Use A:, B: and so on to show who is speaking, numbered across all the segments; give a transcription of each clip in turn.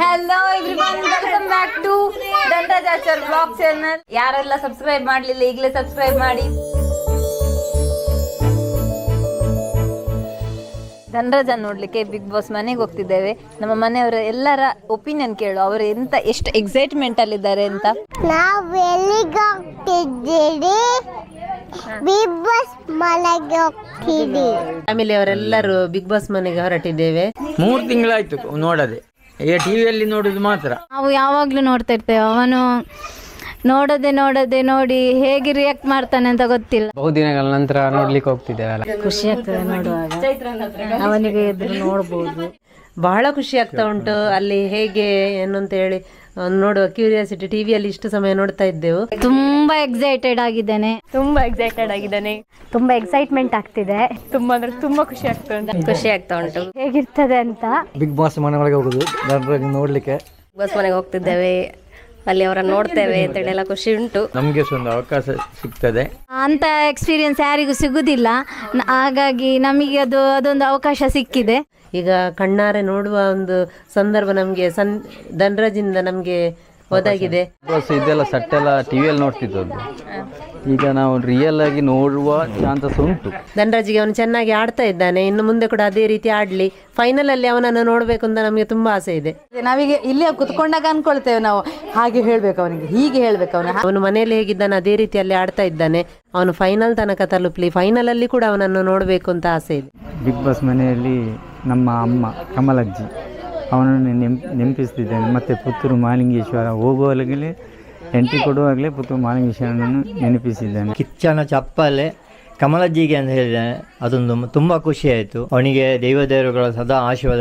A: Hello everyone welcome back to ದಂಡಜಾಚರ್ blog channel ಯಾರೆಲ್ಲ subscribe ಮಾಡಲಿಲ್ಲ ಈಗಲೇ ಸಬ್ಸ್ಕ್ರೈಬ್ ಮಾಡಿ. ಧನರಾಜ ನೋಡ್ಲಿಕ್ಕೆ ಬಿಗ್ ಬಾಸ್ ಮನೆಗೆ ಹೋಗ್ತಿದ್ದೇವೆ. ನಮ್ಮ ಮನೆಯವರ ಎಲ್ಲರ ಒಪಿನಿಯನ್ ಕೇಳು. ಅವರು ಎಂತ ಎಷ್ಟು ಎಕ್ಸೈಟ್ಮೆಂಟ್ ಅಲ್ಲಿದ್ದಾರೆ ಅಂತ.
B: ನಾವು ಎಲ್ಲಿಗೆ ಹೋಗ್ತಿದ್ದೀರಿ? ಬಿಗ್ ಬಾಸ್ ಮನೆಗೆ ಹೋಗ್ತೀವಿ
C: ಫ್ಯಾಮಿಲಿ ಅವರೆಲ್ಲರೂ ಬಿಗ್ ಬಾಸ್ ಮನೆಗೆ ಹೊರಟಿದ್ದೇವೆ.
D: ಮೂರು ತಿಂಗಳಾಯ್ತು ನೋಡದೆ. ಈಗ ಟಿವಿಯಲ್ಲಿ ನೋಡುದು ಮಾತ್ರ.
E: ನಾವು ಯಾವಾಗಲೂ ನೋಡ್ತಾ ಇರ್ತೇವೆ. ಅವನು ನೋಡದೆ ನೋಡದೆ ನೋಡಿ ಹೇಗೆ ರಿಯಾಕ್ಟ್ ಮಾಡ್ತಾನೆ ಅಂತ ಗೊತ್ತಿಲ್ಲ.
F: ಬಹುದಿನಗಳ ನಂತರ ನೋಡ್ಲಿಕ್ಕೆ ಹೋಗ್ತಿದ್ದೇವೆ
E: ಖುಷಿ ಆಗ್ತದೆ ನೋಡುವಾಗ. ಅವನಿಗೆ ಎದುರು ನೋಡ್ಬೋದು.
C: ಬಹಳ ಖುಷಿ ಆಗ್ತಾ ಉಂಟು. ಅಲ್ಲಿ ಹೇಗೆ ಏನು ಅಂತ ಹೇಳಿ ನೋಡುವ ಕ್ಯೂರಿಯಾಸಿಟಿ ಟಿವಿಯಲ್ಲಿ ಇಷ್ಟು ಸಮಯ ನೋಡ್ತಾ ಇದ್ದೆವು.
E: ತುಂಬಾ ಎಕ್ಸೈಟೆಡ್ ಆಗಿದ್ದೇನೆ.
G: ತುಂಬಾ ಎಕ್ಸೈಟೆಡ್ ಆಗಿದ್ದಾನೆ.
E: ತುಂಬಾ ಎಕ್ಸೈಟ್ಮೆಂಟ್ ಆಗ್ತಿದೆ.
G: ತುಂಬಾ ಅಂದ್ರೆ ತುಂಬಾ ಖುಷಿ ಆಗ್ತಾ ಉಂಟು.
C: ಖುಷಿ ಆಗ್ತಾ ಉಂಟು.
E: ಹೇಗಿರ್ತದೆ ಅಂತ?
F: ಬಿಗ್ ಬಾಸ್ ಮನೆ ಒಳಗೆ ಹೋಗುದು. ನೋಡ್ಲಿಕ್ಕೆ.
G: ಬಸ್ ಮನೆಗೆ ಹೋಗ್ತಿದ್ದೇವೆ. ಅಲ್ಲಿ ಅವರನ್ನ ನೋಡ್ತೇವೆ ಅಂತೇಳಿ ಎಲ್ಲ ಖುಷಿ ಉಂಟು.
D: ನಮಗೆ ಒಂದು ಅವಕಾಶ ಸಿಗ್ತದೆ.
E: ಅಂತ ಎಕ್ಸ್ಪೀರಿಯನ್ಸ್ ಯಾರಿಗೂ ಸಿಗುದಿಲ್ಲ. ನ- ಹಾಗಾಗಿ ನಮಗೆ ಅದು ಅದೊಂದು ಅವಕಾಶ ಸಿಕ್ಕಿದೆ.
C: ಈಗ ಕಣ್ಣಾರೆ ನೋಡುವ ಒಂದು ಸಂದರ್ಭ ನಮಗೆ ಸನ್ ಧನರಾಜಿಂದ ನಮಗೆ ಒದಗಿದೆ.
F: ಬಾಸ್ ಇದೆಲ್ಲ ಸೆಟ್ ಎಲ್ಲ ಟಿವಿಯಲ್ಲಿ ನೋಡ್ತಿದ್ದದ್ದು. ಈಗ ನಾವು ರಿಯಲ್ ಆಗಿ ನೋಡುವ ಚಾನ್ಸಸ್ ಉಂಟು.
C: ಧನರಾಜಿಗೆ ಅವನು ಚೆನ್ನಾಗಿ ಆಡ್ತಾ ಇದ್ದಾನೆ. ಇನ್ನು ಮುಂದೆ ಕೂಡ ಅದೇ ರೀತಿ ಆಡ್ಲಿ. ಫೈನಲ್ ಅಲ್ಲಿ ಅವನನ್ನು ನೋಡ್ಬೇಕು ಅಂತ ನಮಗೆ ತುಂಬಾ ಆಸೆ ಇದೆ.
H: ನಾವೀಗ ಇಲ್ಲಿ ಕುತ್ಕೊಂಡಾಗ ಅನ್ಕೊಳ್ತೇವೆ ನಾವು. ಹಾಗೆ ಹೇಳ್ಬೇಕು ಅವನಿಗೆ ಹೀಗೆ ಹೇಳ್ಬೇಕು ಅವನ.
C: ಅವನು ಮನೆಯಲ್ಲಿ ಹೇಗಿದ್ದಾನೆ ಅದೇ ರೀತಿಯಲ್ಲಿ ಆಡ್ತಾ ಇದ್ದಾನೆ. ಅವನು ಫೈನಲ್ ತನಕ ತಲುಪ್ಲಿ. ಫೈನಲ್ ಅಲ್ಲಿ ಕೂಡ ಅವನನ್ನು ನೋಡಬೇಕು ಅಂತ ಆಸೆ ಇದೆ.
I: ಬಿಗ್ ಬಾಸ್ ಮನೆಯಲ್ಲಿ ನಮ್ಮ ಅಮ್ಮ ಕಮಲಜ್ಜಿ. ಅವನನ್ನು ನೆಂಪ್ ನೆನಪಿಸ್ತಿದ್ದೇನೆ ಮತ್ತು ಪುತ್ತೂರು ಮಾಲಿಂಗೇಶ್ವರ ಹೋಗುವಾಗಲೇ ಎಂಟ್ರಿ ಕೊಡುವಾಗಲೇ ಪುತ್ತೂರು ಮಾಲಿಂಗೇಶ್ವರನನ್ನು ನೆನಪಿಸಿದ್ದೇನೆ.
J: ಕಿಚ್ಚನ ಚಪ್ಪಲೆ ಕಮಲಜ್ಜಿಗೆ ಅಂತ ಹೇಳಿದ್ದಾನೆ. ಅದೊಂದು ತುಂಬ ಖುಷಿಯಾಯಿತು ಅವನಿಗೆ ದೇವದೇವರುಗಳ ಸದಾ ಆಶೀರ್ವಾದ.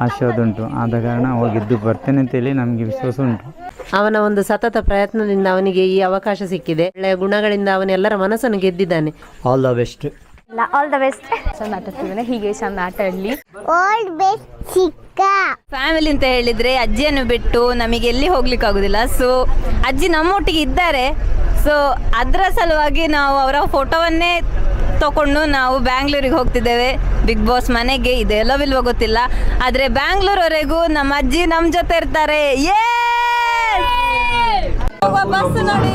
I: ಆಶೀರ್ವಾದ ಉಂಟು. ಆದ ಕಾರಣ ಅವ ಗೆದ್ದು ಬರ್ತೇನೆ ಅಂತೇಳಿ ನಮಗೆ ವಿಶ್ವಾಸ ಉಂಟು.
C: ಅವನ ಒಂದು ಸತತ ಪ್ರಯತ್ನದಿಂದ ಅವನಿಗೆ ಈ ಅವಕಾಶ ಸಿಕ್ಕಿದೆ. ಒಳ್ಳೆಯ ಗುಣಗಳಿಂದ ಅವನೆಲ್ಲರ ಮನಸ್ಸನ್ನು ಗೆದ್ದಿದ್ದಾನೆ.
J: All the best
E: all the best
G: ಚಂದ ಆಟ ಆಡ್ತಿದ್ದಾನೆ ಹೀಗೆ ಚಂದ ಆಟ ಆಡ್ಲಿ
B: ಓಲ್ಡ್ ಬೆಸ್ಟ್ ಚಿಕ್ಕ.
A: ಫ್ಯಾಮಿಲಿ ಅಂತ ಹೇಳಿದ್ರೆ ಅಜ್ಜಿಯನ್ನು ಬಿಟ್ಟು ನಮಗೆ ಎಲ್ಲಿ ಹೋಗ್ಲಿಕ್ಕೆ ಆಗುದಿಲ್ಲ ಸೊ ಅಜ್ಜಿ ನಮ್ಮೊಟ್ಟಿಗೆ ಇದ್ದಾರೆ. ಸೊ ಅದರ ಸಲುವಾಗಿ ನಾವು ಅವರ ಫೋಟೋವನ್ನೇ ತಕೊಂಡು ನಾವು ಬ್ಯಾಂಗ್ಳೂರಿಗೆ ಹೋಗ್ತಿದ್ದೇವೆ. ಬಿಗ್ ಬಾಸ್ ಮನೆಗೆ ಇದೆಲ್ಲವಿಲ್ವ ಗೊತ್ತಿಲ್ಲ. ಆದರೆ ಬ್ಯಾಂಗ್ಳೂರ್ವರೆಗೂ ನಮ್ಮ ಅಜ್ಜಿ ನಮ್ಮ ಜೊತೆ ಇರ್ತಾರೆ. ಏ ಬಸ್ ನೋಡಿ.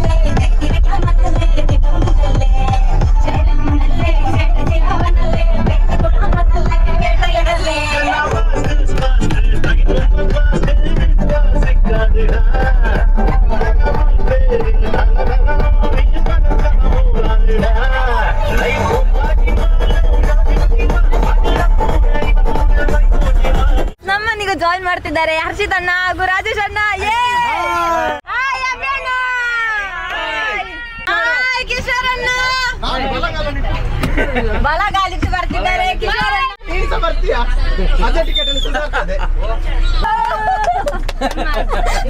A: ಬಲಗಾಲಿಟ್ಟು ಬರ್ತಿದ್ದಾರೆ ಅಲ್ಲಿ.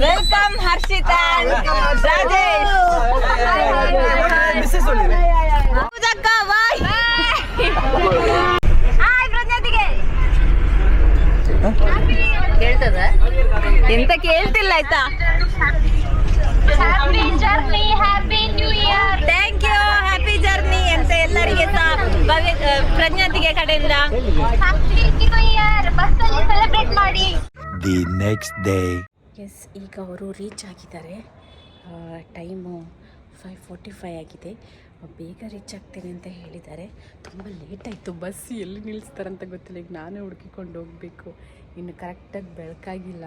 A: ವೆಲ್ಕಮ್ ಹರ್ಷಿತಾ ರಾಜೇಶ್. ಪೂಜಕ್ಕ ಬಾಯ್ ಹಾಯ್ ಪ್ರಜ್ಞಾತಿಗೆ. ಕೇಳ್ತದ? ಎಂತ ಕೇಳ್ತಿಲ್ಲ ಆಯ್ತಾ?
B: ಹ್ಯಾಪಿ ಜರ್ನಿ ಹ್ಯಾಪಿ
A: ಪ್ರಜ್ಞಾತಿಗೆ ಕಡೆಯಿಂದ.
B: ಸೆಲೆಬ್ರೇಟ್ ಮಾಡಿ
K: The next day.
G: ಎಸ್ ಈಗ ಅವರು ರೀಚ್ ಆಗಿದ್ದಾರೆ. ಟೈಮು ಫೈವ್ ಫೋರ್ಟಿ ಫೈ ಆಗಿದೆ. ಬೇಗ ರೀಚ್ ಆಗ್ತೇನೆ ಅಂತ ಹೇಳಿದ್ದಾರೆ. ತುಂಬ ಲೇಟ್ ಆಯಿತು. ಬಸ್ ಎಲ್ಲಿ ನಿಲ್ಲಿಸ್ತಾರಂತ ಗೊತ್ತಿಲ್ಲ. ಈಗ ನಾನೇ ಹುಡುಕಿಕೊಂಡು ಹೋಗಬೇಕು. ಇನ್ನು ಕರೆಕ್ಟಾಗಿ ಬೆಳಕಾಗಿಲ್ಲ.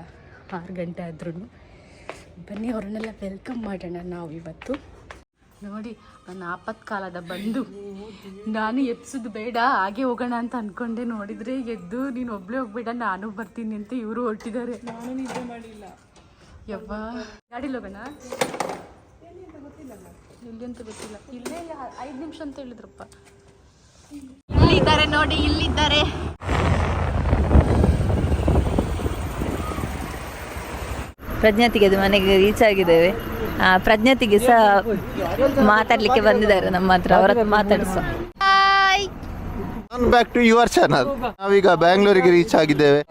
G: ಆರು ಗಂಟೆ ಆದ್ರೂ ಬನ್ನಿ ಅವ್ರನ್ನೆಲ್ಲ ವೆಲ್ಕಮ್ ಮಾಡೋಣ ನಾವು ಇವತ್ತು ನೋಡಿ ನನ್ನ ಆಪತ್ಕಾಲದ ಬಂದು ನಾನು ಎಪ್ಸೋದು ಬೇಡ ಹಾಗೆ ಹೋಗೋಣ ಅಂತ ಅನ್ಕೊಂಡೆ. ನೋಡಿದ್ರೆ ಎದ್ದು ನೀನು ಒಬ್ಳೆ ಹೋಗ್ಬೇಡ ನಾನು ಬರ್ತೀನಿ ಅಂತ ಇವರು ಹೊರಟಿದ್ದಾರೆ. ನಾನು ನಿದ್ದೆ ಮಾಡಿಲ್ಲ. ಯವ್ವ. ಗಾಡಿಲಿ ಹೋಗೋಣ? ಇಲ್ಲಿ ಅಂತ ಗೊತ್ತಿಲ್ಲ. ಇಲ್ಲೇ ಇಲ್ಲ ಐದು ನಿಮಿಷ ಅಂತ ಹೇಳಿದ್ರಪ್ಪ.
A: ಇಲ್ಲಿದ್ದಾರೆ ನೋಡಿ ಇಲ್ಲಿದ್ದಾರೆ. ಪ್ರಜ್ಞಾತಿಗೆ ಅದು ಮನೆಗೆ ರೀಚ್ ಆಗಿದ್ದೇವೆ. ಪ್ರಜ್ಞಾತಿಗೆ ಸಹ ಮಾತಾಡ್ಲಿಕ್ಕೆ ಬಂದಿದ್ದಾರೆ. ನಮ್ಮ ಹತ್ರ ಅವರ ಹತ್ರ ಮಾತಾಡಿಸುವ
L: ಬ್ಯಾಕ್ ಟು ಯುವರ್ ಚಾನಲ್ ನಾವೀಗ ಬ್ಯಾಂಗ್ಳೂರಿಗೆ ರೀಚ್ ಆಗಿದ್ದೇವೆ.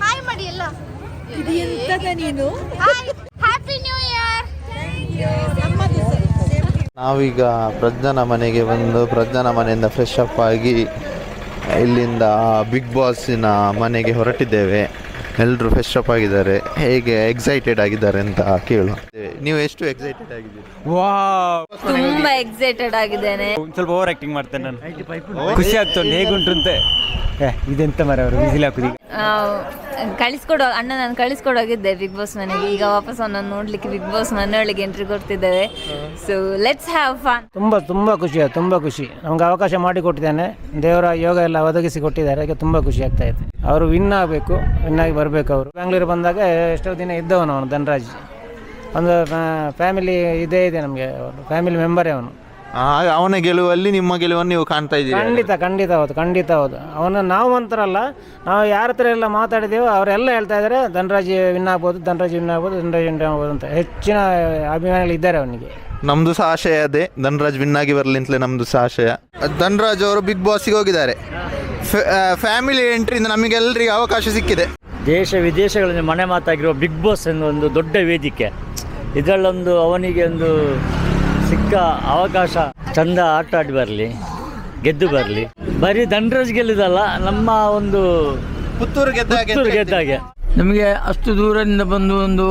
B: ಹಾಯ್
G: ಮಾಡಿ ಎಲ್ಲ
A: ನಾವೀಗ ಪ್ರಜ್ಞಾನ ಮನೆಗೆ ಬಂದು ಪ್ರಜ್ಞಾನ ಮನೆಯಿಂದ ಫ್ರೆಶ್ ಅಪ್ ಆಗಿ ಇಲ್ಲಿಂದ ಬಿಗ್ ಬಾಸಿನ ಮನೆಗೆ ಹೊರಟಿದ್ದೇವೆ. ಎಲ್ಲರೂ ಫ್ರೆಶ್ ಅಪ್ ಆಗಿದ್ದಾರೆ. ಹೇಗೆ ಎಕ್ಸೈಟೆಡ್ ಆಗಿದ್ದಾರೆ ಅಂತ ಕೇಳು ನೀವು ಎಷ್ಟು ಎಕ್ಸೈಟೆಡ್ ಆಗಿದ್ದೀರಿ?
M: ತುಂಬಾ ಎಕ್ಸೈಟೆಡ್ ಆಗಿದ್ದೇನೆ.
N: ಸ್ವಲ್ಪ ಓವರ್ ಆಕ್ಟಿಂಗ್ ಮಾಡ್ತೇನೆ ನಾನು. ಖುಷಿ ಆಗ್ತದೆ ಹೇಗುಂಟು ಅಂತ. ಏ ಇದೆಂತ ಮರ ಅವರು ಬಿಸಿಲು ಹಾಕುದು
M: ಕಳಿಸ್ಕೊಡೋ ಅಣ್ಣ ನಾನು ಕಳಿಸ್ಕೊಡೋಗಿದ್ದೆ ಬಿಗ್ ಬಾಸ್ ಮನೆಗೆ. ಈಗ ವಾಪಸ್ ಅವನನ್ನು ನೋಡ್ಲಿಕ್ಕೆ ಬಿಗ್ ಬಾಸ್ ಮನೆಯೊಳಗೆ ಎಂಟ್ರಿ ಕೊಡ್ತಿದ್ದೇವೆ ಸೊ ಲೆಟ್ಸ್ ಹ್ಯಾವ್ ಫನ್
N: ತುಂಬ ತುಂಬ ಖುಷಿ ಆಯ್ತು ತುಂಬ ಖುಷಿ. ನಮ್ಗೆ ಅವಕಾಶ ಮಾಡಿ ಮಾಡಿಕೊಟ್ಟಿದ್ದಾನೆ ದೇವರ ಯೋಗ ಎಲ್ಲ ಒದಗಿಸಿ ಕೊಟ್ಟಿದ್ದಾರೆ ಅದಕ್ಕೆ ತುಂಬ ಖುಷಿ ಆಗ್ತಾ ಇದೆ. ಅವರು ವಿನ್ ಆಗಬೇಕು ವಿನ್ ಆಗಿ ಬರಬೇಕು ಅವರು. ಬೆಂಗಳೂರು ಬಂದಾಗ ಎಷ್ಟೋ ದಿನ ಇದ್ದವನು ಅವನು ಧನರಾಜ್. ಒಂದು ಫ್ಯಾಮಿಲಿ ಇದೇ ಇದೆ ನಮಗೆ. ಫ್ಯಾಮಿಲಿ ಮೆಂಬರೇ ಅವನು.
A: ಆಗ ಅವನ ಗೆಲುವಲ್ಲಿ ನಿಮ್ಮ ಗೆಲುವನ್ನು ನೀವು ಕಾಣ್ತಾ ಇದ್ದೀರಿ
N: ಖಂಡಿತ ಖಂಡಿತ ಹೌದು ಖಂಡಿತ ಹೌದು. ಅವನ ನಾವು ಅಂತಾರಲ್ಲ ನಾವು ಯಾರ ಹತ್ರ ಎಲ್ಲ ಮಾತಾಡಿದ್ದೇವೆ ಅವರೆಲ್ಲ ಹೇಳ್ತಾ ಇದ್ದಾರೆ ಧನರಾಜ್ ವಿನ್ ಆಗ್ಬೋದು ಧನರಾಜ್ ವಿನ್ ಆಗ್ಬೋದು ಧನರಾಜ್ ವಿನ್ ಆಗ್ಬೋದು ಅಂತ. ಹೆಚ್ಚಿನ ಅಭಿಮಾನಿಗಳು ಇದ್ದಾರೆ ಅವನಿಗೆ.
A: ನಮ್ದು ಸಹ ಆಶಯ ಅದೇ ಧನರಾಜ್ ವಿನ್ ಆಗಿ ಬರಲಿ ಅಂತಲೇ ನಮ್ದು ಸಹ ಆಶಯ. ಧನರಾಜ್ ಅವರು ಬಿಗ್ ಬಾಸ್ಗೆ ಹೋಗಿದ್ದಾರೆ. ಫ್ಯಾಮಿಲಿ ಎಂಟ್ರಿಯಿಂದ ನಮಗೆಲ್ಲರಿಗೆ ಅವಕಾಶ ಸಿಕ್ಕಿದೆ.
O: ದೇಶ ವಿದೇಶಗಳಲ್ಲಿ ಮನೆ ಮಾತಾಗಿರುವ ಬಿಗ್ ಬಾಸ್ ಎನ್ನುವ ಒಂದು ದೊಡ್ಡ ವೇದಿಕೆ. ಇದರಲ್ಲೊಂದು ಅವನಿಗೆ ಒಂದು ಸಿಕ್ಕ ಅವಕಾಶ. ಚಂದ ಆಟ ಆಡಿ ಬರಲಿ ಗೆದ್ದು ಬರಲಿ. ಬರೀ ದಂಡ್ರಜ್ ಗೆಲ್ಲುದಲ್ಲ ನಮ್ಮ ಒಂದು
A: ಪುತ್ತೂರು ಗೆದ್ದ
D: ನಮಗೆ ಅಷ್ಟು ದೂರದಿಂದ ಬಂದು ಒಂದು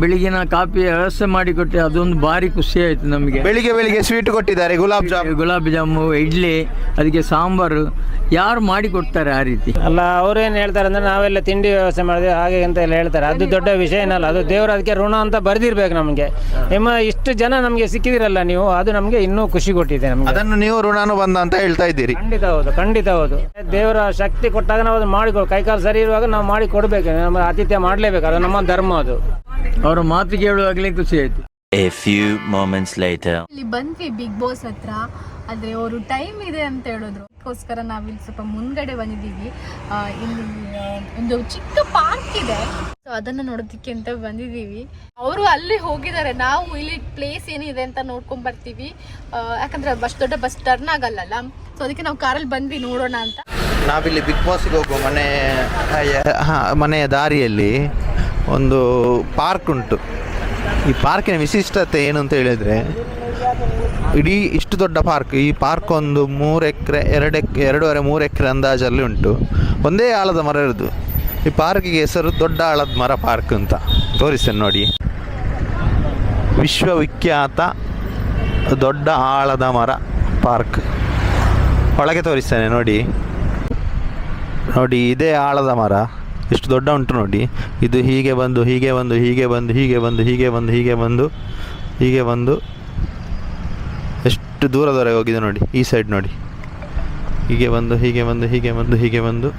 D: ಬೆಳಗಿನ ಕಾಫಿ ವ್ಯವಸ್ಥೆ ಮಾಡಿಕೊಟ್ಟೆ ಅದೊಂದು ಭಾರಿ ಖುಷಿ ಆಯಿತು ನಮಗೆ.
A: ಬೆಳಿಗ್ಗೆ ಬೆಳಿಗ್ಗೆ ಸ್ವೀಟ್ ಕೊಟ್ಟಿದ್ದಾರೆ ಗುಲಾಬ್ ಜಾಮ್.
D: ಗುಲಾಬ್ ಜಾಮು ಇಡ್ಲಿ ಅದಕ್ಕೆ ಸಾಂಬಾರು ಯಾರು ಮಾಡಿಕೊಡ್ತಾರೆ ಆ ರೀತಿ?
N: ಅಲ್ಲ ಅವ್ರೇನು ಹೇಳ್ತಾರೆ ಅಂದ್ರೆ ನಾವೆಲ್ಲ ತಿಂಡಿ ವ್ಯವಸ್ಥೆ ಮಾಡಿದ್ವಿ ಹಾಗೆ ಅಂತ ಎಲ್ಲ ಹೇಳ್ತಾರೆ. ಅದು ದೊಡ್ಡ ವಿಷಯ ಏನಲ್ಲ ಅದು ದೇವರು ಅದಕ್ಕೆ ಋಣ ಅಂತ ಬರೆದಿರ್ಬೇಕು ನಮಗೆ. ನಿಮ್ಮ ಇಷ್ಟು ಜನ ನಮಗೆ ಸಿಕ್ಕಿದಿರಲ್ಲ ನೀವು ಅದು ನಮಗೆ ಇನ್ನೂ ಖುಷಿ ಕೊಟ್ಟಿದೆ ನಮಗೆ.
A: ಅದನ್ನು ನೀವು ಋಣಾನು ಬಂದ ಅಂತ ಹೇಳ್ತಾ ಇದ್ದೀರಿ.
N: ಖಂಡಿತ ಹೌದು ಖಂಡಿತ ಹೌದು. ದೇವರ ಶಕ್ತಿ ಕೊಟ್ಟಾಗ ನಾವು ಅದು ಮಾಡಿಕೊಡು ಕೈಕಾಲು ಸರಿ ಇರುವಾಗ ನಾವು ಮಾಡಿ ಕೊಡಬೇಕು. ನಮ್ಮ ಆತಿಥ್ಯ ಮಾಡಲೇಬೇಕು ಅದು ನಮ್ಮ ಧರ್ಮ ಅದು.
D: ಅವರ ಮಾತು ಕೇಳುವಾಗಲೇ ಖುಷಿ ಆಯಿತು.
K: A few moments later.
P: ಇಲ್ಲಿ ಬಂದ್ವಿ ಬಿಗ್ ಬಾಸ್ ಹತ್ರ ಆದರೆ ಅವರು ಟೈಮ್ ಇದೆ ಅಂತ ಹೇಳಿದ್ರು. ಅದಕ್ಕೋಸ್ಕರ ನಾವಿಲ್ಲಿ ಸ್ವಲ್ಪ ಮುಂದ್ಗಡೆ ಬಂದಿದ್ದೀವಿ. ಆ, ಇಲ್ಲಿ ಆ, ಒಂದು ಚಿಕ್ಕ ಪಾರ್ಕ್ ಇದೆ. ಸೊ ಅದನ್ನು ನೋಡೋದಕ್ಕೆ ಅಂತ ಬಂದಿದ್ದೀವಿ. ಅವರು ಅಲ್ಲಿ ಹೋಗಿದ್ದಾರೆ. ನಾವು ಇಲ್ಲಿ ಪ್ಲೇಸ್ ಏನಿದೆ ಅಂತ ನೋಡ್ಕೊಂಡ್ ಬರ್ತೀವಿ. ಆ, ಯಾಕಂದ್ರೆ ಬಸ್ ದೊಡ್ಡ ಬಸ್ ಟರ್ನ್ ಆಗಲ್ಲಲ್ಲ? ಸೊ ಅದಕ್ಕೆ ನಾವು ಕಾರಲ್ಲಿ ಬಂದ್ವಿ ನೋಡೋಣ ಅಂತ.
A: ನಾವಿಲ್ಲಿ ಬಿಗ್ ಬಾಸ್ಗೆ ಹೋಗುವ ಮನೆ ಮನೆಯ ದಾರಿಯಲ್ಲಿ ಒಂದು ಪಾರ್ಕ್ ಉಂಟು. ಈ ಪಾರ್ಕಿನ ವಿಶಿಷ್ಟತೆ ಏನು ಅಂತ ಹೇಳಿದರೆ, ಇಡೀ ಇಷ್ಟು ದೊಡ್ಡ ಪಾರ್ಕ್ ಈ ಪಾರ್ಕ್ ಒಂದು ಮೂರು ಎಕರೆ, ಎರಡು ಎಕ್, ಎರಡೂವರೆ, ಮೂರು ಎಕರೆ ಅಂದಾಜಲ್ಲಿ ಉಂಟು. ಒಂದೇ ಆಳದ ಮರ ಇರೋದು. ಈ ಪಾರ್ಕಿಗೆ ಹೆಸರು ದೊಡ್ಡ ಆಳದ ಮರ ಪಾರ್ಕ್ ಅಂತ. ತೋರಿಸ್ತೇನೆ ನೋಡಿ. ವಿಶ್ವವಿಖ್ಯಾತ ದೊಡ್ಡ ಆಳದ ಮರ ಪಾರ್ಕ್ ಒಳಗೆ ತೋರಿಸ್ತೇನೆ ನೋಡಿ. ನೋಡಿ ಇದೇ ಆಳದ ಮರ ಎಷ್ಟು ದೊಡ್ಡ ಉಂಟು ನೋಡಿ ಇದು ಹೀಗೆ ಬಂದು ಹೀಗೆ ಬಂದು ಹೀಗೆ ಬಂದು ಹೀಗೆ ಬಂದು ಹೀಗೆ ಬಂದು ಹೀಗೆ ಬಂದು ಹೀಗೆ ಬಂದು ಎಷ್ಟು ದೂರದವರೆಗೆ ಹೋಗಿದೆ ನೋಡಿ ಈ ಸೈಡ್ ನೋಡಿ ಹೀಗೆ ಬಂದು ಹೀಗೆ ಬಂದು ಹೀಗೆ ಬಂದು ಹೀಗೆ ಬಂದು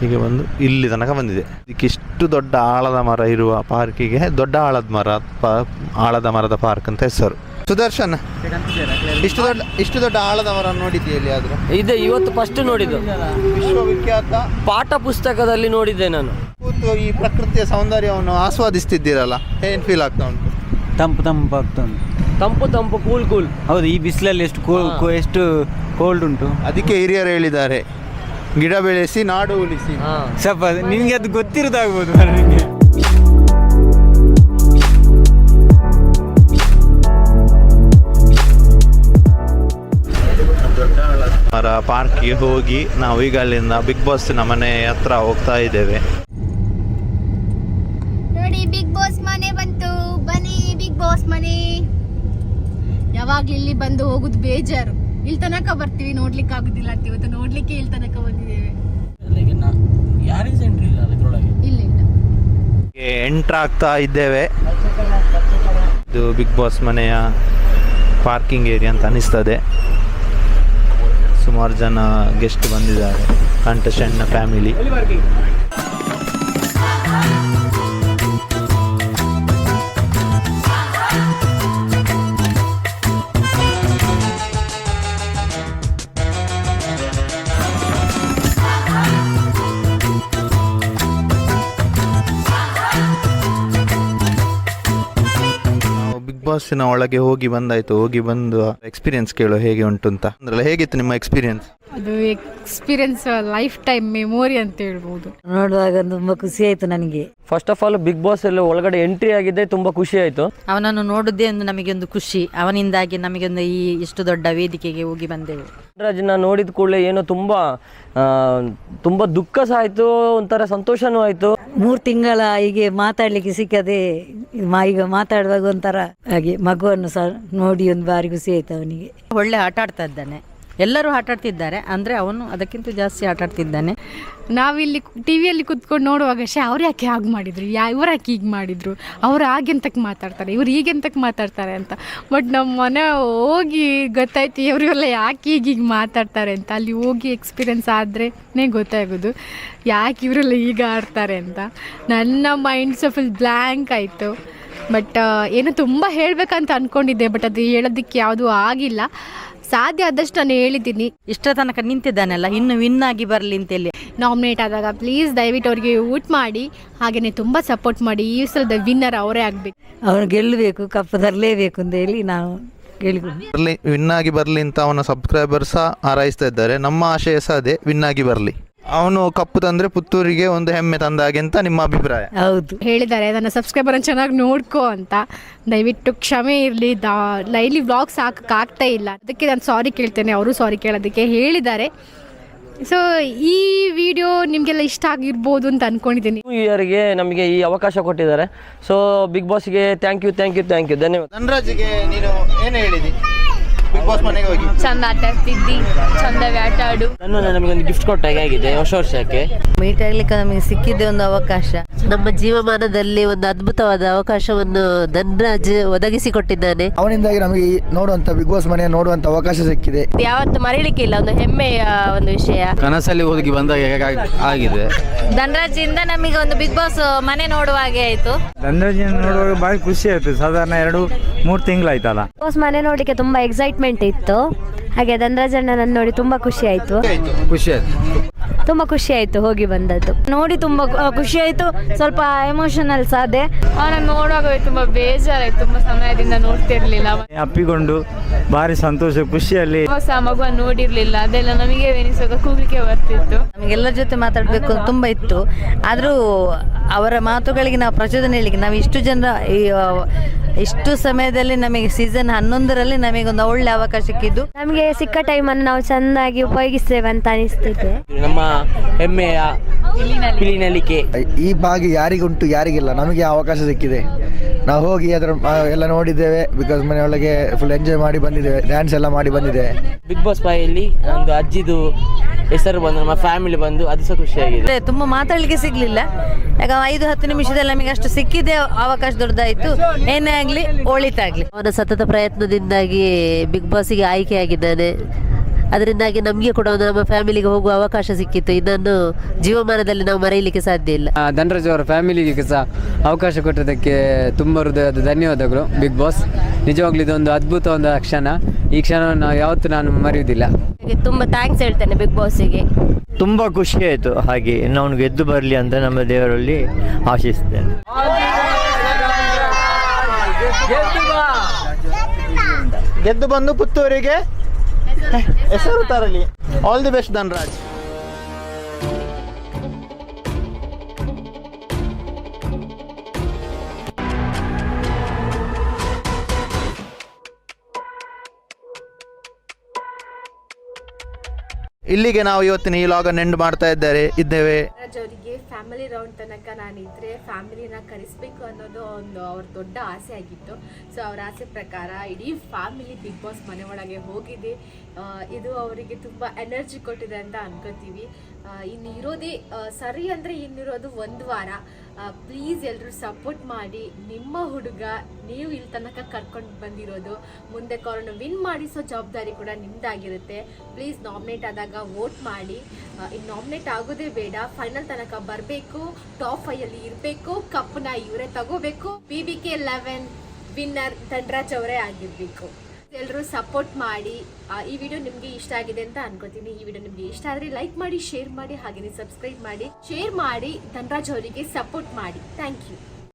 A: ಹೀಗೆ ಬಂದು ಇಲ್ಲಿ ತನಕ ಬಂದಿದೆ ಇದಕ್ಕೆ ಇಷ್ಟು ದೊಡ್ಡ ಆಳದ ಮರ ಇರುವ ಪಾರ್ಕಿಗೆ ದೊಡ್ಡ ಆಳದ ಮರ ಪಾ ಆಳದ ಮರದ ಪಾರ್ಕ್ ಅಂತ ಹೆಸರು ಸುದರ್ಶನ್ ಇಷ್ಟು ದೊಡ್ಡ ಇಷ್ಟು ದೊಡ್ಡ ಆಳದ ಮರ ನೋಡಿದ್ದೀಯ ಎಲ್ಲಿ ಆದರೂ
O: ಇದೆ ಇವತ್ತು ಫಸ್ಟ್ ನೋಡಿದ್ದು.
A: ವಿಶ್ವವಿಖ್ಯಾತ
O: ಪಾಠ ಪುಸ್ತಕದಲ್ಲಿ ನೋಡಿದ್ದೆ ನಾನು.
A: ಕೂತು ಈ ಪ್ರಕೃತಿಯ ಸೌಂದರ್ಯವನ್ನು ಆಸ್ವಾದಿಸ್ತಿದ್ದೀರಲ್ಲ ಏನ್ ಫೀಲ್ ಆಗ್ತಾ ಉಂಟು?
N: ತಂಪು ತಂಪು ಆಗ್ತಾ ಉಂಟು.
O: ತಂಪು ತಂಪು ಕೂಲ್ ಕೂಲ್
N: ಹೌದು ಈ ಬಿಸಿಲಲ್ಲಿ ಎಷ್ಟು ಕೂಲ್ ಎಷ್ಟು ಕೋಲ್ಡ್ ಉಂಟು.
A: ಅದಕ್ಕೆ ಹಿರಿಯರು ಹೇಳಿದ್ದಾರೆ ಗಿಡ ಬೆಳೆಸಿ ನಾಡು ಉಳಿಸಿ.
N: ಸ್ವಲ್ಪ ನಿಮಗೆ ಅದು ಗೊತ್ತಿರೋದಾಗ್ಬೋದು
A: ನಿಮಗೆ. ಪಾರ್ಕ್ಗೆ ಹೋಗಿ ನಾವು ಈಗ ಅಲ್ಲಿಂದ ಬಿಗ್ ಬಾಸ್ನ ಮನೆ ಹತ್ರ ಹೋಗ್ತಾ ಇದ್ದೇವೆ.
G: ನೋಡಿ ಬಿಗ್ ಬಾಸ್ ಮನೆ ಬಂತು. ಬನ್ನಿ ಬಿಗ್ ಬಾಸ್ ಮನೆ.
P: ಯಾವಾಗ್ಲೂ ಇಲ್ಲಿ ಬಂದು ಹೋಗುದು ಬೇಜಾರು. ಇಲ್ಲಿ ತನಕ ಬರ್ತೀವಿ ನೋಡ್ಲಿಕ್ಕೆ ಆಗುದಿಲ್ಲ ಅಂತ ಇವತ್ತು ನೋಡ್ಲಿಕ್ಕೆ ಇಲ್ಲಿ ತನಕ ಬಂದಿದ್ದೇವೆ. ಇಲ್ಲ ಇಲ್ಲ
A: ಎಂಟ್ರ್ ಆಗ್ತಾ ಇದ್ದೇವೆ. ಇದು ಬಿಗ್ ಬಾಸ್ ಮನೆಯ ಪಾರ್ಕಿಂಗ್ ಏರಿಯಾ ಅಂತ ಅನಿಸ್ತದೆ. ಸುಮಾರು ಜನ ಗೆಸ್ಟ್ ಬಂದಿದ್ದಾರೆ. ಕಂಟೆಸ್ಟೆಂಟ್ನ ಫ್ಯಾಮಿಲಿ ನಾವು ಒಳಗೆ ಹೋಗಿ ಬಂದಾಯ್ತು, ಹೋಗಿ ಬಂದು ಎಕ್ಸ್ಪೀರಿಯನ್ಸ್ ಕೇಳೋ ಹೇಗೆ ಉಂಟು ಅಂತ. ಅಂದ್ರೆ ಹೇಗಿತ್ತು ನಿಮ್ಮ ಎಕ್ಸ್ಪೀರಿಯನ್ಸ್
P: ಅದು ಎಕ್ಸ್ಪೀರಿಯನ್ಸ್ ಲೈಫ್ ಟೈಮ್ ಮೆಮೊರಿ ಅಂತ ಹೇಳ್ಬೋದು.
Q: ನೋಡುವಾಗ ತುಂಬಾ ಖುಷಿ ಆಯ್ತು ನನಗೆ.
R: First of all Bigg Boss ಅಲ್ಲಿ ಒಳಗಡೆ ಎಂಟ್ರಿ ಆಗಿದ್ದೆ ತುಂಬಾ ಖುಷಿ ಆಯ್ತು.
Q: ಅವನನ್ನು ನೋಡುದೇ ಒಂದು ನಮಗೆ ಒಂದು ಖುಷಿ. ಅವನಿಂದಾಗಿ ನಮಗೆ ಒಂದು ಈ ಇಷ್ಟು ದೊಡ್ಡ ವೇದಿಕೆಗೆ ಹೋಗಿ ಬಂದೆವು.
R: ರಾಜನ ನೋಡಿದ ಕೂಡಲೇ ಏನೋ ತುಂಬಾ ಆ, ತುಂಬಾ ದುಃಖ ಸಹ ಆಯ್ತು ಒಂಥರ ಸಂತೋಷನೂ ಆಯ್ತು.
Q: ಮೂರು ತಿಂಗಳ ಹೀಗೆ ಮಾತಾಡ್ಲಿಕ್ಕೆ ಸಿಕ್ಕದೆ ಮಾ- ಈಗ ಮಾತಾಡುವಾಗ ಒಂಥರ ಹಾಗೆ ಮಗುವನ್ನು ಸಹ ನೋಡಿ ಒಂದು ಬಾರಿ ಖುಷಿ ಆಯ್ತು ಅವನಿಗೆ. ಒಳ್ಳೆ ಆಟ ಆಡ್ತಾ ಇದ್ದಾನೆ. ಎಲ್ಲರೂ ಆಟ ಆಡ್ತಿದ್ದಾರೆ ಅಂದರೆ ಅವನು ಅದಕ್ಕಿಂತ ಜಾಸ್ತಿ ಆಟ ಆಡ್ತಿದ್ದಾನೆ
P: ನಾವಿಲ್ಲಿ ಟಿ ವಿಯಲ್ಲಿ ಕುತ್ಕೊಂಡು ನೋಡುವಾಗ ಶೇ ಅವ್ರು ಯಾಕೆ ಹಾಗೆ ಮಾಡಿದರು? ಯಾ, ಇವ್ರು ಯಾಕೆ ಹೀಗೆ ಮಾಡಿದರು? ಅವ್ರು ಹಾಗೆಂತಕ್ಕೆ ಮಾತಾಡ್ತಾರೆ, ಇವ್ರು ಹೀಗೆಂತಕ್ಕೆ ಮಾತಾಡ್ತಾರೆ ಅಂತ. ಬಟ್ ನಮ್ಮ ಮನೆ ಹೋಗಿ ಗೊತ್ತಾಯ್ತು, ಇವರೆಲ್ಲ ಯಾಕೆ ಹೀಗೆ ಹೀಗೆ ಮಾತಾಡ್ತಾರೆ ಅಂತ. ಅಲ್ಲಿ ಹೋಗಿ ಎಕ್ಸ್ಪೀರಿಯನ್ಸ್ ಆದ್ರೇ ಗೊತ್ತಾಗೋದು, ಯಾಕೆ ಇವರೆಲ್ಲ ಈಗ ಆಡ್ತಾರೆ ಅಂತ. ನನ್ನ ಮೈಂಡ್ ಸಹ ಫುಲ್ ಬ್ಲ್ಯಾಂಕ್ ಆಯಿತು. ಬಟ್ ಏನು ತುಂಬ ಹೇಳಬೇಕಂತ ಅಂದ್ಕೊಂಡಿದ್ದೆ ಬಟ್ ಅದು ಹೇಳೋದಕ್ಕೆ ಯಾವುದೂ ಆಗಿಲ್ಲ. ಸಾಧ್ಯ ಆದಷ್ಟು ನಾನು ಹೇಳಿದ್ದೀನಿ.
Q: ಇಷ್ಟ ತನಕ ನಿಂತಿದ್ದಾನಲ್ಲ ಇನ್ನು ವಿನ್ ಆಗಿ ಬರಲಿ ಅಂತೇಳಿ
P: ನಾಮಿನೇಟ್ ಆದಾಗ ಪ್ಲೀಸ್ ದಯವಿಟ್ಟು ಅವ್ರಿಗೆ ಊಟ ಮಾಡಿ ಹಾಗೆಯೇ ತುಂಬ ಸಪೋರ್ಟ್ ಮಾಡಿ ಈ ಸಲದ ವಿನ್ನರ್ ಅವರೇ ಆಗಬೇಕು.
Q: ಅವನು ಗೆಲ್ಲಬೇಕು ಕಪ್ಪು ತರಲೇಬೇಕು ಅಂತ ಹೇಳಿ ನಾವು
A: ಬರಲಿ ವಿನ್ ಆಗಿ ಬರಲಿ ಅಂತ ಅವನ ಸಬ್ಸ್ಕ್ರೈಬರ್ ಸಹ ಹಾರೈಸ್ತಾ ಇದ್ದಾರೆ. ನಮ್ಮ ಆಶಯ ಸಹ ಅದೇ ವಿನ್ ಆಗಿ ಬರಲಿ. ಅವನು ಕಪ್ಪು ತಂದ್ರೆ ಪುತ್ತೂರಿಗೆ ಒಂದು ಹೆಮ್ಮೆ ತಂದ ಹಾಗೆ ಅಂತ ನಿಮ್ಮ ಅಭಿಪ್ರಾಯ.
Q: ಹೌದು.
P: ಹೇಳಿದ್ದಾರೆ ನನ್ನ ಸಬ್ಸ್ಕ್ರೈಬರ್ ಚೆನ್ನಾಗಿ ನೋಡ್ಕೋ ಅಂತ. ದಯವಿಟ್ಟು ಕ್ಷಮೆ ಇರಲಿ ಲೈಲಿ ಡೈಲಿ ವ್ಲಾಗ್ಸ್ ಹಾಕಕ್ಕಾಗ್ತಾ ಇಲ್ಲ. ಅದಕ್ಕೆ ನಾನು ಸಾರಿ ಕೇಳ್ತೇನೆ ಅವರು ಸಾರಿ ಕೇಳೋದಕ್ಕೆ ಹೇಳಿದ್ದಾರೆ. ಸೊ ಈ ವಿಡಿಯೋ ನಿಮಗೆಲ್ಲ ಇಷ್ಟ ಆಗಿರ್ಬೋದು ಅಂತ ಅನ್ಕೊಂಡಿದ್ದೀನಿ.
R: ನ್ಯೂ ಇಯರ್ಗೆ ನಮಗೆ ಈ ಅವಕಾಶ ಕೊಟ್ಟಿದ್ದಾರೆ. So big ಬಾಸ್ಗೆ thank you thank you thank you ಧನ್ಯವಾದ.
A: ಧನರಾಜ್ಗೆ ನೀನು ಏನು ಹೇಳಿದಿ?
S: ಚಂದ ಆಟ ಆಡ್ತಿದ್ದಿ ಚಂದವಾಗಿ ಆಟ ಆಡು
R: ನಾನು ನಮಗೆ ಒಂದು ಗಿಫ್ಟ್ ಕೊಟ್ಟಾಗೆ ಆಗಿದೆ ಹೊಸ ವರ್ಷಕ್ಕೆ.
Q: ಮೀಟ್ ಆಗ್ಲಿಕ್ಕೆ ನಮಗೆ ಸಿಕ್ಕಿದ್ದೆ ಒಂದು ಅವಕಾಶ.
C: ನಮ್ಮ ಜೀವಮಾನದಲ್ಲಿ ಒಂದು ಅದ್ಭುತವಾದ ಅವಕಾಶವನ್ನು ಧನ್ರಾಜ್ ಒದಗಿಸಿಕೊಟ್ಟಿದ್ದಾನೆ.
N: ಅವನಿಂದಾಗಿ ನಮಗೆ ನೋಡುವಂತ ಬಿಗ್ ಬಾಸ್ ಮನೆ ನೋಡುವಂತ ಅವಕಾಶ ಸಿಕ್ಕಿದೆ.
G: ಯಾವತ್ತು ಮರೀಲಿಕ್ಕೆ ಇಲ್ಲ ಒಂದು ಹೆಮ್ಮೆಯ ಒಂದು ವಿಷಯ.
F: ಕನಸಲ್ಲಿ ಹೋಗಿ ಬಂದಾಗ ಆಗಿದೆ?
S: ಧನರಾಜಿಂದ ನಮಗೆ ಒಂದು ಬಿಗ್ ಬಾಸ್ ಮನೆ ನೋಡುವ ಹಾಗೆ ಆಯ್ತು.
N: ಧನ್ರಾಜ್ ನೋಡುವಾಗ ಬಾರಿ ಖುಷಿ ಆಯ್ತು ಸಾಧಾರಣ ಎರಡು ಮೂರು ತಿಂಗಳಾಯ್ತಲ್ಲ.
P: ಬಾಸ್ ಮನೆ ನೋಡ್ಲಿಕ್ಕೆ ತುಂಬಾ ಎಕ್ಸೈಟ್ಮೆಂಟ್ ಇತ್ತು ಹಾಗೆ ಧನರಾಜಣ್ಣನ ನೋಡಿ ತುಂಬಾ ಖುಷಿ ಆಯ್ತು.
F: ಖುಷಿ ಆಯ್ತು.
P: ತುಂಬ ಖುಷಿ ಆಯ್ತು ಹೋಗಿ ಬಂದದ್ದು.
S: ನೋಡಿ ತುಂಬಾ ಖುಷಿ ಆಯ್ತು. ಸ್ವಲ್ಪ ಎಮೋಷನಲ್ ಸಾದೆ ಅವನನ್ನು ನೋಡುವಾಗ ತುಂಬ ಬೇಜಾರಾಯ್ತು. ತುಂಬಾ ಸಮಯದಿಂದ ನೋಡ್ತಿರ್ಲಿಲ್ಲ.
N: ಅಪ್ಪಿಕೊಂಡು ಭಾರಿ ಸಂತೋಷ ಖುಷಿಯಲ್ಲಿ.
S: ಹೊಸ ಮಗುವನ್ನು ನೋಡಿರ್ಲಿಲ್ಲ. ಅದೆಲ್ಲ ನಮಗೆ ಎನಿಸುವಾಗ ಕೂಗ್ಲಿಕ್ಕೆ ಬರ್ತಿತ್ತು.
Q: ನಮಗೆಲ್ಲರ ಜೊತೆ ಮಾತಾಡಬೇಕು ತುಂಬ ಇತ್ತು. ಆದರೂ ಅವರ ಮಾತುಗಳಿಗೆ ನಾವು ಪ್ರಚೋದನೆ ಹೇಳಿಕ್ಕೆ ನಾವು ಇಷ್ಟು ಜನ ಈ, ಇಷ್ಟು ಸಮಯದಲ್ಲಿ ನಮಗೆ ಸೀಸನ್ ಹನ್ನೊಂದರಲ್ಲಿ ನಮಗೆ ಒಂದು ಒಳ್ಳೆ ಅವಕಾಶ ಸಿಕ್ಕಿದ್ದು.
P: ನಮಗೆ ಸಿಕ್ಕ ಟೈಮನ್ನು ನಾವು ಚೆನ್ನಾಗಿ ಉಪಯೋಗಿಸ್ತೇವೆ ಅಂತ ಅನಿಸ್ತಿದೆ.
R: ನಮ್ಮ ಹೆಮ್ಮೆಯ ಪಿಲಿನಲಿಕೆ
N: ಈ ಭಾಗ ಯಾರಿಗುಂಟು ಯಾರಿಗಿಲ್ಲ. ನಮಗೆ ಆ ಅವಕಾಶ ಸಿಕ್ಕಿದೆ. ನಾವು ಹೋಗಿ ಅದರ ಆ, ಎಲ್ಲ ನೋಡಿದ್ದೇವೆ. ಬಿಕಾಸ್ ಮನೆಯೊಳಗೆ ಫುಲ್ ಎಂಜಾಯ್ ಮಾಡಿ ಬಂದಿದ್ದೇವೆ. ಡ್ಯಾನ್ಸ್ ಎಲ್ಲ ಮಾಡಿ ಬಂದಿದ್ದೇವೆ.
R: ಬಿಗ್ ಬಾಸ್ ಬಾಯಲ್ಲಿ ನಮ್ದು ಅಜ್ಜಿದು ಹೆಸರು ಬಂದು ನಮ್ಮ ಫ್ಯಾಮಿಲಿ ಬಂದು ಅದು ಸಹ ಖುಷಿಯಾಗಿದೆ.
Q: ತುಂಬ ಮಾತಾಡಲಿಕ್ಕೆ ಸಿಗ್ಲಿಲ್ಲ. ಯಾಕೆ ಐದು ಹತ್ತು ನಿಮಿಷದಲ್ಲಿ ನಮಗೆ ಅಷ್ಟು ಸಿಕ್ಕಿದೆ ಅವಕಾಶ ದೊಡ್ಡದಾಯ್ತು. ಏನೇ ಆಗಲಿ ಒಳಿತಾಗ್ಲಿ.
C: ಅವನ ಸತತ ಪ್ರಯತ್ನದಿಂದಾಗಿ ಬಿಗ್ ಬಾಸ್ಗೆ ಆಯ್ಕೆಯಾಗಿದ್ದಾನೆ ಅದರಿಂದಾಗಿ ನಮಗೆ ಕೂಡ ಒಂದು ನಮ್ಮ ಫ್ಯಾಮಿಲಿಗೆ ಹೋಗುವ ಅವಕಾಶ ಸಿಕ್ಕಿತ್ತು. ಇದನ್ನು ಜೀವಮಾನದಲ್ಲಿ ನಾವು ಮರೆಯಲಿಕ್ಕೆ ಸಾಧ್ಯ ಇಲ್ಲ.
N: ಧನರಾಜ್ ಅವರ ಫ್ಯಾಮಿಲಿಗೆ ಸಹ ಅವಕಾಶ ಕೊಟ್ಟದಕ್ಕೆ ತುಂಬ ಹೃದಯದ ಧನ್ಯವಾದಗಳು ಬಿಗ್ ಬಾಸ್ ನಿಜವಾಗ್ಲೂ ಇದೊಂದು ಅದ್ಭುತ ಒಂದು ಕ್ಷಣ. ಈ ಕ್ಷಣವನ್ನು ಯಾವತ್ತು ಯಾವತ್ತೂ ನಾನು ಮರೆಯುವುದಿಲ್ಲ.
G: ತುಂಬ ಥ್ಯಾಂಕ್ಸ್ ಹೇಳ್ತೇನೆ ಬಿಗ್ ಬಾಸಿಗೆ
R: ತುಂಬ ಖುಷಿ ಆಯಿತು. ಹಾಗೆ ನಾವು ಗೆದ್ದು ಬರಲಿ ಅಂತ ನಮ್ಮ ದೇವರಲ್ಲಿ ಆಶಿಸ್ತೇನೆ.
A: ಗೆದ್ದು ಬಂದು ಪುತ್ತೂರಿಗೆ ಹೆಸರು ತರಲಿ ಆಲ್ ದಿ ಬೆಸ್ಟ್ ಧನ್ರಾಜ್ ಇಲ್ಲಿಗೆ ನಾವು ಇವತ್ತಿನ ಈ ಲಾಗನ್ನು ಎಂಡ್ ಮಾಡ್ತಾ ಇದ್ದಾರೆ ಇದ್ದೇವೆ.
G: ಅವರಿಗೆ ಫ್ಯಾಮಿಲಿ ರೌಂಡ್ ತನಕ ನಾನಿದ್ರೆ ಫ್ಯಾಮಿಲಿನ ಕರೆಸಬೇಕು ಅನ್ನೋದು ಒಂದು ಅವ್ರ ದೊಡ್ಡ ಆಸೆ ಆಗಿತ್ತು. ಸೊ ಅವ್ರ ಆಸೆ ಪ್ರಕಾರ ಇಡೀ ಫ್ಯಾಮಿಲಿ ಬಿಗ್ ಬಾಸ್ ಮನೆ ಒಳಗೆ ಹೋಗಿದೆ. ಇದು ಅವರಿಗೆ ತುಂಬ ಎನರ್ಜಿ ಕೊಟ್ಟಿದೆ ಅಂತ ಅನ್ಕೋತೀವಿ. ಇನ್ನು ಇರೋದೇ ಸರಿ ಅಂದರೆ ಇನ್ನಿರೋದು ಒಂದು ವಾರ. ಪ್ಲೀಸ್ ಎಲ್ಲರೂ ಸಪೋರ್ಟ್ ಮಾಡಿ. ನಿಮ್ಮ ಹುಡುಗ, ನೀವು ಇಲ್ಲಿ ತನಕ ಕರ್ಕೊಂಡು ಬಂದಿರೋದು, ಮುಂದೆ ಕೊರೋನಾ ವಿನ್ ಮಾಡಿಸೋ ಜವಾಬ್ದಾರಿ ಕೂಡ ನಿಮ್ಮದಾಗಿರುತ್ತೆ ಪ್ಲೀಸ್ ನಾಮಿನೇಟ್ ಆದಾಗ ವೋಟ್ ಮಾಡಿ. ಇನ್ನು ನಾಮಿನೇಟ್ ಆಗೋದೇ ಬೇಡ. ಫೈನಲ್ ತನಕ ಬರಬೇಕು ಟಾಪ್ ಫೈಯಲ್ಲಿ ಇರಬೇಕು ಕಪ್ನ ಇವರೇ ತಗೋಬೇಕು. B B K eleven winner Dhanraj ಅವರೇ ಆಗಿರಬೇಕು. ಎಲ್ಲರೂ ಸಪೋರ್ಟ್ ಮಾಡಿ ಈ ವಿಡಿಯೋ ನಿಮಗೆ ಇಷ್ಟ ಆಗಿದೆ ಅಂತ ಅನ್ಕೋತೀನಿ. ಈ ವಿಡಿಯೋ ನಿಮಗೆ ಇಷ್ಟ ಆದರೆ ಲೈಕ್ ಮಾಡಿ ಶೇರ್ ಮಾಡಿ ಹಾಗೆಯೇ ಸಬ್ಸ್ಕ್ರೈಬ್ ಮಾಡಿ. ಶೇರ್ ಮಾಡಿ, ಧನರಾಜ್ ಅವರಿಗೆ ಸಪೋರ್ಟ್ ಮಾಡಿ. Thank you